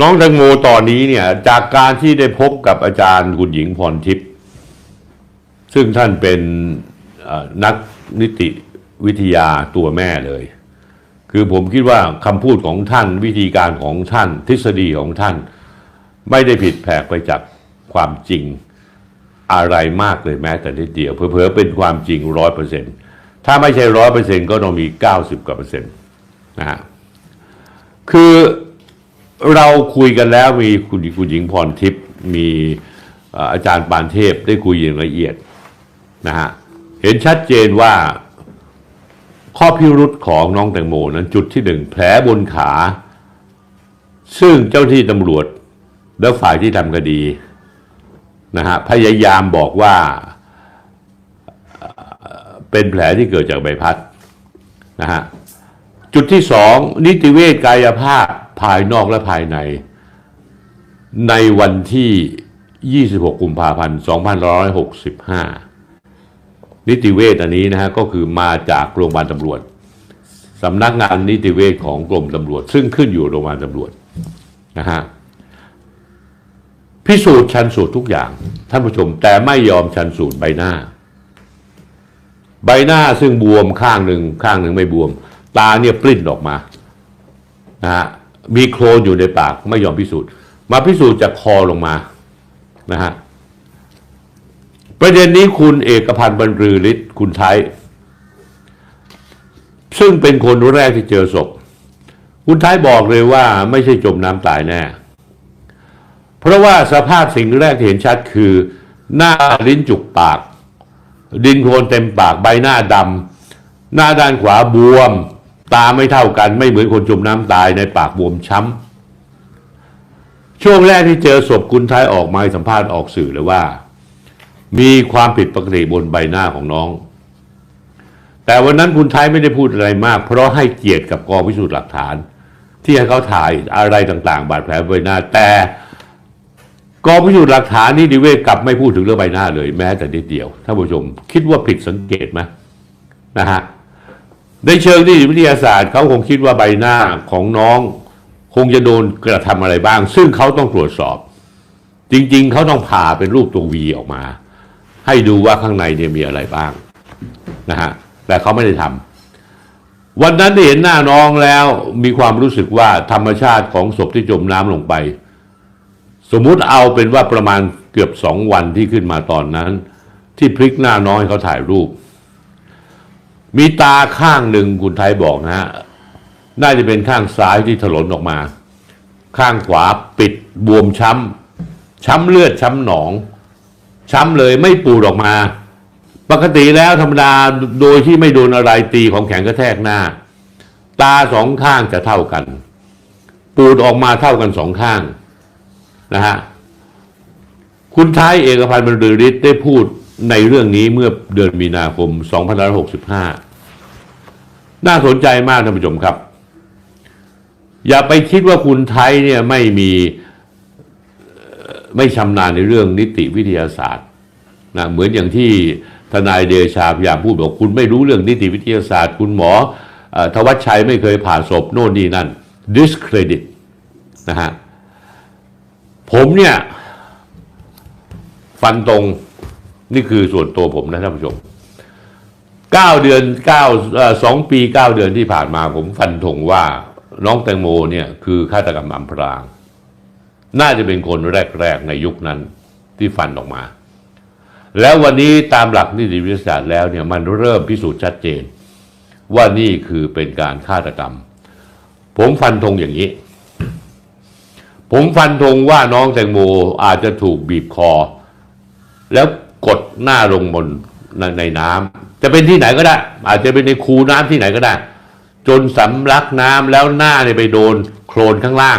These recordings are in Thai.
น้องแตงโมตอนนี้เนี่ย จากการที่ได้พบกับอาจารย์คุณหญิงพรทิพย์ซึ่งท่านเป็นนักนิติวิทยาตัวแม่เลย คือผมคิดว่าคำพูดของท่านวิธีการของท่าน ทฤษฎีของท่าน ไม่ได้ผิดแผกไปจากความจริงอะไรมากเลยแม้แต่นิดเดียวเผลอๆเป็นความจริงร้อยเปอร์เซ็นถ้าไม่ใช่ร้อยเปอร์เซ็นก็ต้องมีเก้าสิบกว่าเปอร์เซ็นต์นะฮะคือ เราคุยกันแล้วมีคุณคุณหญิงพรทิพย์มีอาจารย์ปานเทพได้คุยอย่างละเอียดนะฮะเห็นชัดเจนว่าข้อพิรุษของน้องแตงโมนั้นจุดที่หนึ่งแผลบนขา ซึ่งเจ้าที่ตำรวจและฝ่ายที่ทำคดีนะฮะพยายามบอกว่าเป็นแผลที่เกิดจากใบพัดนะฮะจุดที่สองนิติเวชกายภาพ ภายนอกและภายใน ในวันที่ 26 กุมภาพันธ์ 2565 นิติเวชอันนี้นะฮะก็คือมาจากโรงพยาบาลตำรวจสำนักงานนิติเวชของกรมตำรวจ ซึ่งขึ้นอยู่โรงพยาบาลตำรวจนะฮะพิสูจน์ชันสูตรทุกอย่าง ท่านผู้ชมแต่ไม่ยอมชันสูตรใบหน้า ใบหน้าซึ่งบวมข้างหนึ่งข้างหนึ่งไม่บวม ตาเนี่ยปลิ้นออกมานะฮะ มีโคลนอยู่ในปากไม่ยอมพิสูจน์ มาพิสูจน์จากคอลงมานะฮะประเด็นนี้คุณเอกพันธ์บรรลือฤทธิ์คุณไทย ซึ่งเป็นคนแรกที่เจอศพ คุณไทยบอกเลยว่าไม่ใช่จมน้ำตายแน่ เพราะว่าสภาพสิ่งแรกที่เห็นชัดคือ หน้าลิ้นจุกปาก ดินโคลนเต็มปากใบหน้าดำหน้าด้านขวาบวม ตาไม่เท่ากันไม่เหมือนคนจมน้ำตายในปากบวมช้ำช่วงแรกที่เจอศพคุณไทยออกมาสัมภาษณ์ออกสื่อเลยว่า มีความผิดปกติบนใบหน้าของน้อง แต่วันนั้นคุณไทยไม่ได้พูดอะไรมาก เพราะให้เกียรติกับกองพิสูจน์หลักฐาน ที่ให้เขาถ่ายอะไรต่างๆ บาดแผลใบหน้า แต่กองพิสูจน์หลักฐานนี่ดิเวศกลับไม่พูดถึงเรื่องใบหน้าเลย แม้แต่นิดเดียวท่านผู้ชม คิดว่าผิดสังเกตไหมนะฮะ ในเชิงนิติวิทยาศาสตร์เขาคงคิดว่าใบหน้าของน้อง คงจะโดนกระทำอะไรบ้าง ซึ่งเขาต้องตรวจสอบ จริง ๆ เขาต้องผ่าเป็นรูปตัววีออกมา ให้ดูว่าข้างในเนี่ยมีอะไรบ้างนะฮะแต่เขาไม่ได้ทำวันนั้นได้เห็นหน้าน้องแล้วมีความรู้สึกว่าธรรมชาติของศพที่จมน้ำลงไป สมมุติเอาเป็นว่าประมาณเกือบสองวันที่ขึ้นมาตอนนั้น ที่พลิกหน้าน้อยเขาถ่ายรูป มีตาข้างหนึ่งคุณไทยบอกนะฮะน่าจะเป็นข้างซ้ายที่ถลนออกมา ข้างขวาปิดบวมช้ำ ช้ำเลือดช้ำหนอง ช้ำเลยไม่ปูดออกมา ปกติแล้วธรรมดาโดยที่ไม่โดนอะไรตีของแข็งกระแทกหน้า ตาสองข้างจะเท่ากัน ปูดออกมาเท่ากันสองข้างนะฮะคุณท้ายเอกพันธ์บรรลือฤทธิ์ได้พูด ในเรื่องนี้เมื่อเดือนมีนาคม 2565 น่าสนใจมากท่านผู้ชมครับ อย่าไปคิดว่าคุณไทยเนี่ยไม่มีไม่ชำนาญในเรื่องนิติวิทยาศาสตร์นะเหมือนอย่างที่ทนายเดชาพยายามพูดบอกคุณไม่รู้เรื่องนิติวิทยาศาสตร์ คุณหมอเอ่อธวัชชัยไม่เคยผ่าศพโน่นนี่นั่น discredit นะฮะผมเนี่ย ฟันตรง นี่คือส่วนตัวผมนะท่านผู้ชมเก้าเดือนเก้าสองปีเก้าเดือนที่ผ่านมาผมฟันธงว่าน้องแตงโมเนี่ยคือฆาตกรรมอำพราง น่าจะเป็นคนแรก ๆ ในยุคนั้นที่ฟันออกมา แล้ววันนี้ตามหลักนิติวิทยาศาสตร์แล้วเนี่ยมันเริ่มพิสูจน์ชัดเจน ว่านี่คือเป็นการฆาตกรรม ผมฟันธงอย่างนี้ ผมฟันธงว่าน้องแตงโมอาจจะถูกบีบคอ แล้ว กดหน้าลงบนในในน้ำจะเป็นที่ไหนก็ได้ อาจจะเป็นในคูน้ำที่ไหนก็ได้ จนสำลักน้ำแล้วหน้าเนี่ยไปโดนโคลนข้างล่าง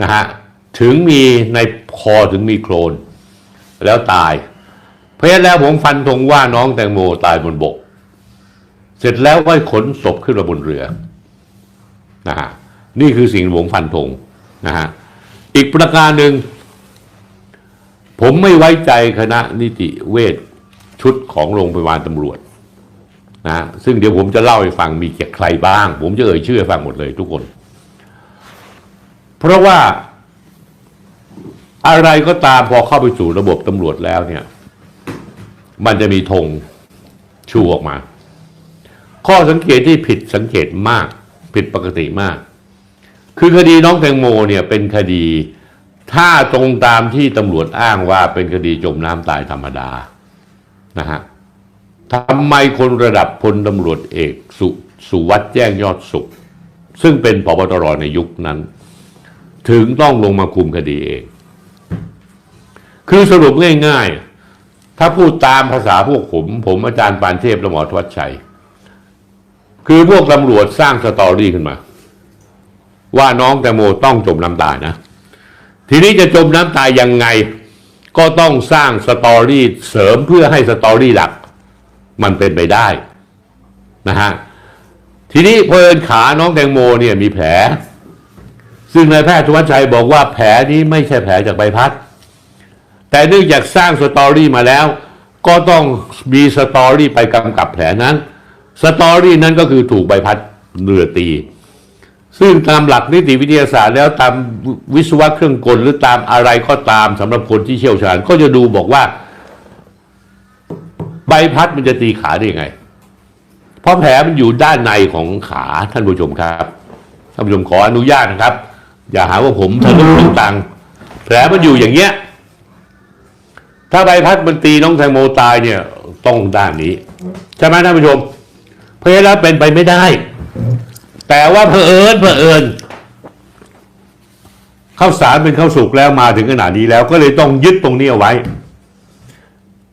นะฮะถึงมีในคอถึงมีโคลน แล้วตาย เพราะฉะนั้นแล้วผมฟันธงว่าน้องแตงโมตายบนบก เสร็จแล้วก็ขนศพขึ้นมาบนเรือนะฮะนี่คือสิ่งผมฟันธงนะฮะอีกประการหนึ่ง ผมไม่ไว้ใจคณะนิติเวชชุดของโรงพยาบาลตำรวจนะซึ่งเดี๋ยวผมจะเล่าให้ฟังมีเกียใครบ้าง ผมจะเอ่ยชื่อให้ฟังหมดเลยทุกคน เพราะว่าอะไรก็ตามพอเข้าไปสู่ระบบตำรวจแล้วเนี่ย มันจะมีธงชูออกมา ข้อสังเกตที่ผิดสังเกตมาก ผิดปกติมาก คือคดีน้องแตงโมเนี่ยเป็นคดี ถ้าตรงตามที่ตำรวจอ้างว่าเป็นคดีจมน้ำตายธรรมดานะฮะทำไมคนระดับพลตำรวจเอกสุสุวัสด์แจ้งยอดสุข ซึ่งเป็นปปตรในยุคนั้น ถึงต้องลงมาคุมคดีเอง คือสรุปง่ายๆ ถ้าพูดตามภาษาพวกผม ผมอาจารย์ปานเทพและหมอทวัชชัย คือพวกตำรวจสร้างสตอรี่ขึ้นมา ว่าน้องแตงโมต้องจมน้ำตายนะ ทีนี้จะจมน้ำตายยังไง ก็ต้องสร้างสตอรี่เสริมเพื่อให้สตอรี่หลัก มันเป็นไปได้นะฮะทีนี้เพลินขาน้องแตงโมเนี่ยมีแผล ซึ่งนายแพทย์ธวัชชัยบอกว่าแผลนี้ไม่ใช่แผลจากใบพัด แต่เนื่องจากสร้างสตอรี่มาแล้ว ก็ต้องมีสตอรี่ไปกำกับแผลนั้น สตอรี่นั้นก็คือถูกใบพัดเรือตี ซึ่งตามหลักนิติวิทยาศาสตร์แล้วตามวิศวะเครื่องกลหรือตามอะไรก็ตามสำหรับคนที่เชี่ยวชาญ ก็จะดูบอกว่า ใบพัดมันจะตีขาได้ยังไง เพราะแผลมันอยู่ด้านในของขาท่านผู้ชมครับท่านผู้ชมขออนุญาตนะครับ อย่าหาว่าผมทะลึ่งตึงตังแผลมันอยู่อย่างเงี้ย ถ้าใบพัดมันตีน้องแตงโมตายเนี่ย ต้องด้านนี้ใช่ไหมท่านผู้ชม เพราะฉะนั้นเป็นไปไม่ได้ แต่ว่าเผอิญเผอิญข้าวสารเป็นข้าวสุกแล้วมาถึงขนาดนี้แล้วก็เลยต้องยึดตรงนี้เอาไว้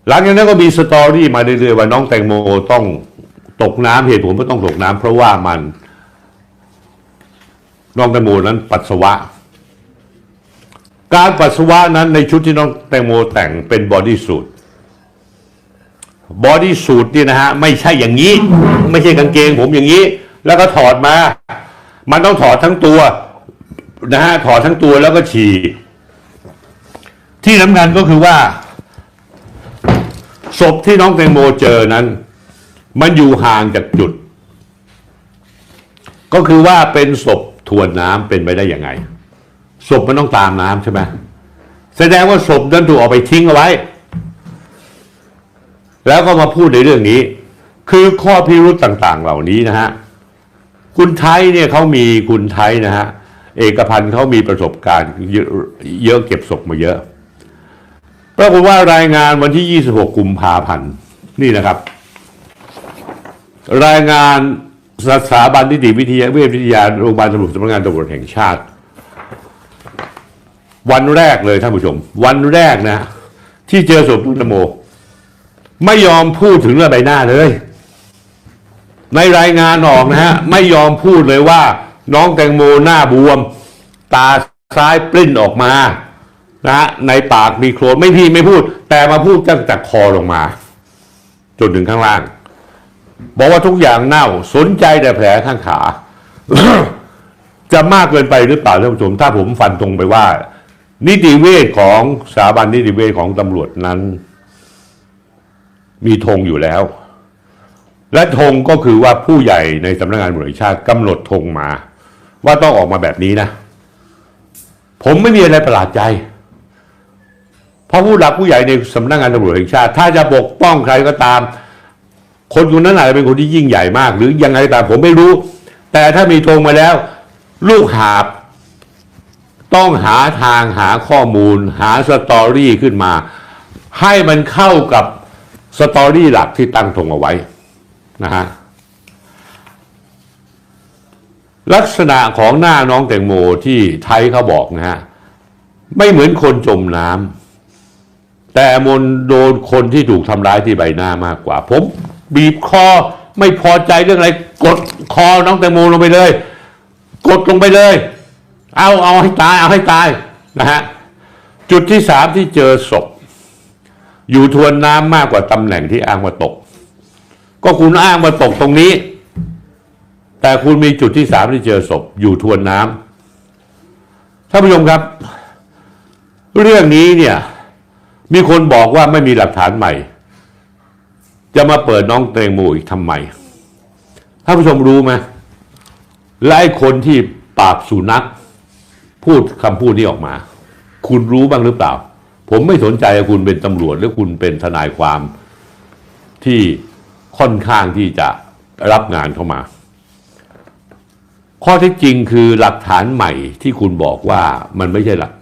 หลังจากนั้นก็มีสตอรี่มาเรื่อยๆว่าน้องแตงโมต้องตกน้ำเหตุผลว่าต้องตกน้ำเพราะว่ามัน น้องแตงโมนั้นปัสสาวะ การปัสสาวะนั้นในชุดที่น้องแตงโมแต่งเป็นบอดี้สูทบอดี้สูทนี่นะฮะไม่ใช่อย่างนี้ ไม่ใช่กางเกงผมอย่างนี้ แล้วก็ถอดมา มันต้องถอดทั้งตัวนะฮะถอดทั้งตัวแล้วก็ฉี่ ที่สำคัญก็คือว่า ศพที่น้องแตงโมเจอนั้น มันอยู่ห่างจากจุด ก็คือว่าเป็นศพทวนน้ำเป็นไปได้ยังไง ศพมันต้องตามน้ำใช่ไหมแสดงว่าศพนั้นถูกเอาไปทิ้งเอาไว้ แล้วก็มาพูดในเรื่องนี้ คือข้อพิรุธต่าง ๆ เหล่านี้นะฮะ คุณไทยเนี่ยเขามีคุณไทยนะฮะเอกพันธ์เขามีประสบการณ์เยอะเก็บศพมาเยอะปรากฏว่ารายงานวันที่ 26 กุมภาพันธ์นี่นะครับ รายงานสถาบันนิติวิทยาเวชวิทยาโรงพยาบาลตำรวจสำนักงานตำรวจแห่งชาติ วันแรกเลยท่านผู้ชม วันแรกนะ ที่เจอศพน้องแตโม ไม่ยอมพูดถึงเรื่องใบหน้าเลย ในรายงานออกนะฮะไม่ยอมพูดเลยว่า น้องแตงโมหน้าบวม ตาซ้ายปลิ้นออกมานะฮะในปากมีโครนไม่พี่ไม่พูด แต่มาพูดตั้งแต่คอลงมา จนถึงข้างล่าง บอกว่าทุกอย่างเน่าสนใจแต่แผลข้างขา จะมากเกินไปหรือเปล่าท่านผู้ชมถ้าผมฟันตรงไปว่า นิติเวชของสถาบันนิติเวชของตำรวจนั้น มีธงอยู่แล้ว และธงก็คือว่าผู้ใหญ่ในสำนักงานตำรวจชาติกำหนดธงมา ว่าต้องออกมาแบบนี้นะ ผมไม่มีอะไรประหลาดใจ เพราะผู้หลักผู้ใหญ่ในสำนักงานตำรวจแห่งชาติ ถ้าจะปกป้องใครก็ตาม คนคนนั้นอาจจะเป็นคนที่ยิ่งใหญ่มาก หรือยังไงก็ตามผมไม่รู้ แต่ถ้ามีธงมาแล้ว ลูกหาบต้องหาทางหาข้อมูล หาสตอรี่ขึ้นมา ให้มันเข้ากับสตอรี่หลักที่ตั้งธงเอาไว้ นะฮะลักษณะของหน้าน้องแตงโมที่ไทยเขาบอกนะฮะไม่เหมือนคนจมน้ำแต่มนโดนคนที่ถูกทำร้ายที่ใบหน้ามากกว่า ผมบีบคอไม่พอใจเรื่องอะไร กดคอน้องแตงโมลงไปเลย กดลงไปเลย เอาเอาให้ตายเอาให้ตายนะฮะจุดที่สามที่เจอศพอยู่ทวนน้ำมากกว่าตำแหน่งที่อ้างว่าตก ก็คุณอ้างว่าตกตรงนี้ แต่คุณมีจุดที่สามที่เจอศพอยู่ทวนน้ำท่านผู้ชมครับ เรื่องนี้เนี่ย มีคนบอกว่าไม่มีหลักฐานใหม่ จะมาเปิดน้องเตงโมอีกทำไมท่านผู้ชมรู้ไหมและไอ้คนที่ปราบสุนัขพูดคำพูดนี้ออกมา คุณรู้บ้างหรือเปล่า ผมไม่สนใจว่าคุณเป็นตำรวจหรือคุณเป็นทนายความที่ ค่อนข้างที่จะรับงานเข้ามา ข้อท็จจริงคือหลักฐานใหม่ที่คุณบอกว่ามันไม่ใช่หลัก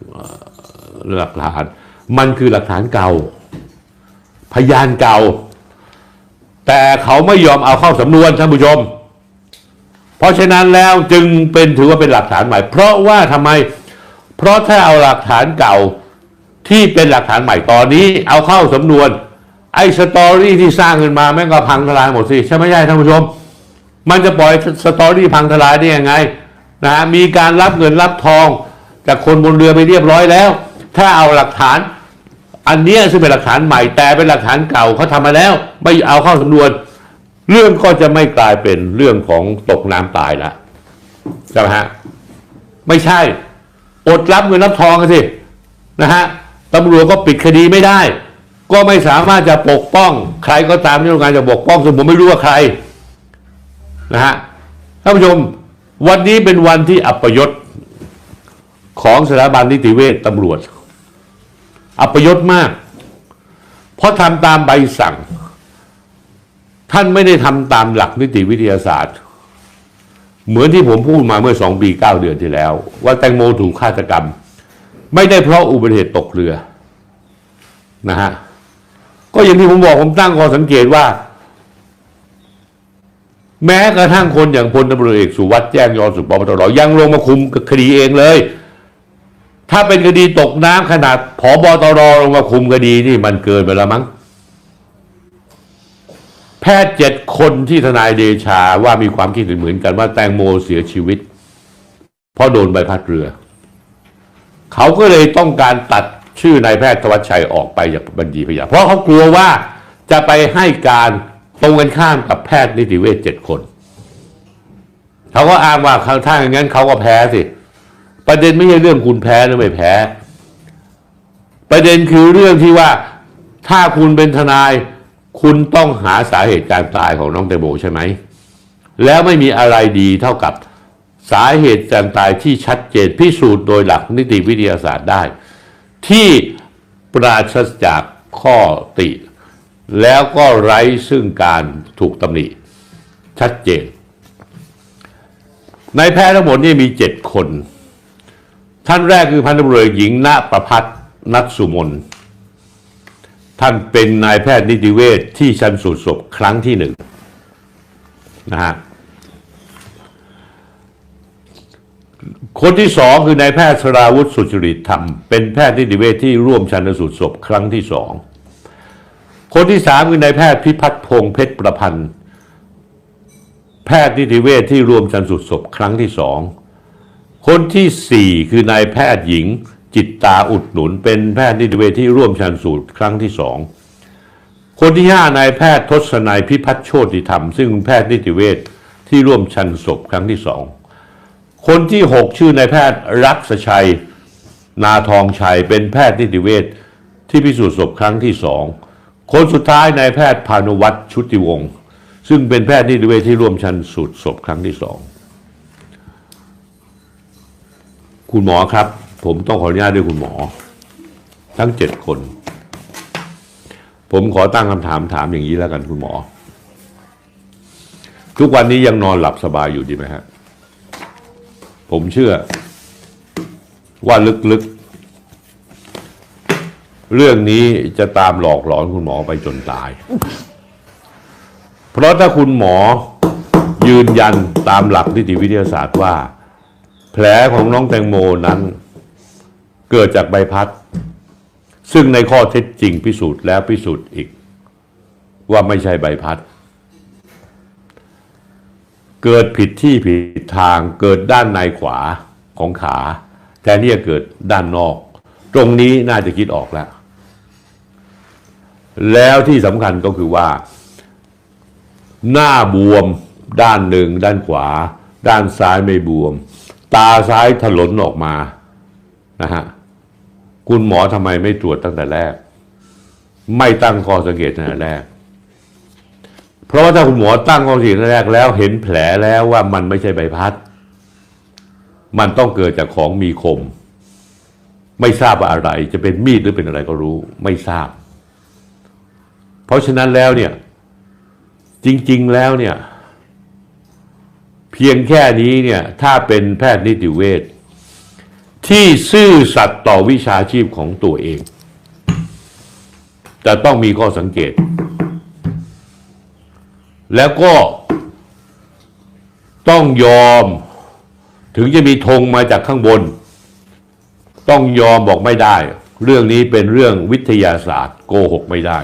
หลักฐาน มันคือหลักฐานเก่า พยานเก่า แต่เขาไม่ยอมเอาเข้าสำนวนท่านผู้ชม เพราะฉะนั้นแล้วจึงเป็นถือว่าเป็นหลักฐานใหม่ เพราะว่าทำไม เพราะถ้าเอาหลักฐานเก่าที่เป็นหลักฐานใหม่ตอนนี้ เอาเข้าสำนวน ไอ้สตอรี่ที่สร้างขึ้นมาแม่งก็พังทลายหมดสิใช่ไหมใช่ท่านผู้ชม มันจะปล่อยสตอรี่พังทลายได้ยังไงนะมีการรับเงินรับทอง จากคนบนเรือไปเรียบร้อยแล้ว ถ้าเอาหลักฐาน อันนี้ซึ่งเป็นหลักฐานใหม่แต่เป็นหลักฐานเก่าเขาทำมาแล้ว ไม่เอาเข้าสำนวน เรื่องก็จะไม่กลายเป็นเรื่องของตกน้ำตายละใช่ไหมฮะไม่ใช่ อดรับเงินรับทองกันสินะฮะตำรวจก็ปิดคดีไม่ได้ ก็ไม่สามารถจะปกป้อง ใครก็ตามที่ต้องการจะปกป้องซึ่งผมไม่รู้ว่าใครนะฮะท่านผู้ชมวันนี้เป็นวันที่อัปยศของสถาบันนิติเวชตำรวจ อัปยศมาก เพราะทำตามใบสั่ง ท่านไม่ได้ทำตามหลักนิติวิทยาศาสตร์ เหมือนที่ผมพูดมาเมื่อสองปีเก้าเดือนที่แล้ว ว่าแตงโมถูกฆาตกรรม ไม่ได้เพราะอุบัติเหตุตกเรือนะฮะ ก็อย่างที่ผมบอกผมตั้งข้อสังเกตว่า แม้กระทั่งคนอย่างพลตำรวจเอกสุวัสด์แจ้งยอสุปปตรยังลงมาคุมคดีเองเลย ถ้าเป็นคดีตกน้ำขนาดผอบตรลงมาคุมคดีนี่มันเกินไปแล้วมั้งแพทย์เจ็ดคนที่ทนายเดชาว่ามีความคิดเห็นเหมือนกันว่าแตงโมเสียชีวิต เพราะโดนใบพัดเรือ เขาก็เลยต้องการตัด ชื่อนายแพทย์ธวัชชัยออกไปจากบัญชีพยา เพราะเขากลัวว่าจะไปให้การตรงกันข้ามกับแพทย์นิติเวชเจ็ดคน เขาก็อ้างว่าถ้าอย่างนั้นเขาก็แพ้สิ ประเด็นไม่ใช่เรื่องคุณแพ้หรือไม่แพ้ ประเด็นคือเรื่องที่ว่าถ้าคุณเป็นทนาย คุณต้องหาสาเหตุการตายของน้องแตโมใช่ไหม แล้วไม่มีอะไรดีเท่ากับสาเหตุการตายที่ชัดเจนพิสูจน์โดยหลักนิติวิทยาศาสตร์ได้ ที่ปราศจากข้อติ แล้วก็ไร้ซึ่งการถูกตำหนิ ชัดเจน ในแพทย์ทั้งหมดนี่มีเจ็ดคน ท่านแรกคือพันตำรวจหญิงณประพัฒน์นัทสุมน ท่านเป็นนายแพทย์นิติเวชที่ชันสูตรศพครั้งที่หนึ่งนะฮะ คนที่สองคือนายแพทย์สราวุฒิสุจริตธรรม เป็นแพทย์นิติเวชที่ร่วมชันสูตรศพครั้งที่สองคนที่สามคือนายแพทย์พิพัฒน์พงษ์เพชรประพันธ์ แพทย์นิติเวชที่ร่วมชันสูตรศพครั้งที่สองคนที่สี่คือนายแพทย์หญิงจิตตาอุดหนุน เป็นแพทย์นิติเวชที่ร่วมชันสูตรครั้งที่สองคนที่ห้านายแพทย์ทศนัยพิพัฒน์โชติธรรม ซึ่งเป็นแพทย์นิติเวชที่ร่วมชันศพครั้งที่สอง คนที่หกชื่อนายแพทย์รักษชัย นาทองชัย เป็นแพทย์นิติเวชที่พิสูจน์ศพครั้งที่สองคนสุดท้ายนายแพทย์พานุวัตรชุติวงศ์ซึ่งเป็นแพทย์นิติเวชที่ร่วมชันสูตรศพครั้งที่สองคุณหมอครับ ผมต้องขออนุญาตด้วยคุณหมอ ทั้งเจ็ดคน ผมขอตั้งคำถามถามอย่างนี้แล้วกันคุณหมอ ทุกวันนี้ยังนอนหลับสบายอยู่ดีไหมฮะ ผมเชื่อ ว่าลึกๆ เรื่องนี้จะตามหลอกหลอนคุณหมอไปจนตาย เพราะถ้าคุณหมอยืนยันตามหลักนิติวิทยาศาสตร์ว่า แผลของน้องแตงโมนั้น เกิดจากใบพัด ซึ่งในข้อเท็จจริงพิสูจน์แล้วพิสูจน์อีก ว่าไม่ใช่ใบพัด เกิดผิดที่ผิดทางเกิดด้านในขวาของขาแต่นี่จะเกิดด้านนอก ตรงนี้น่าจะคิดออกแล้ว แล้วที่สำคัญก็คือว่า หน้าบวมด้านหนึ่งด้านขวา ด้านซ้ายไม่บวม ตาซ้ายถลนออกมานะฮะคุณหมอทำไมไม่ตรวจตั้งแต่แรก ไม่ตั้งข้อสังเกตตั้งแต่แรก เพราะว่าถ้าคุณหมอตั้งข้อสังเกตตั้งแรกแล้ว เห็นแผลแล้วว่ามันไม่ใช่ใบพัด มันต้องเกิดจากของมีคม ไม่ทราบว่าอะไร จะเป็นมีดหรือเป็นอะไรก็รู้ ไม่ทราบ เพราะฉะนั้นแล้วเนี่ย จริง ๆแล้วเนี่ย เพียงแค่นี้เนี่ย ถ้าเป็นแพทย์นิติเวชที่ซื่อสัตย์ต่อวิชาชีพของตัวเอง จะต้องมีข้อสังเกต แล้วก็ต้องยอม ถึงจะมีธงมาจากข้างบน ต้องยอมบอกไม่ได้ เรื่องนี้เป็นเรื่องวิทยาศาสตร์โกหกไม่ได้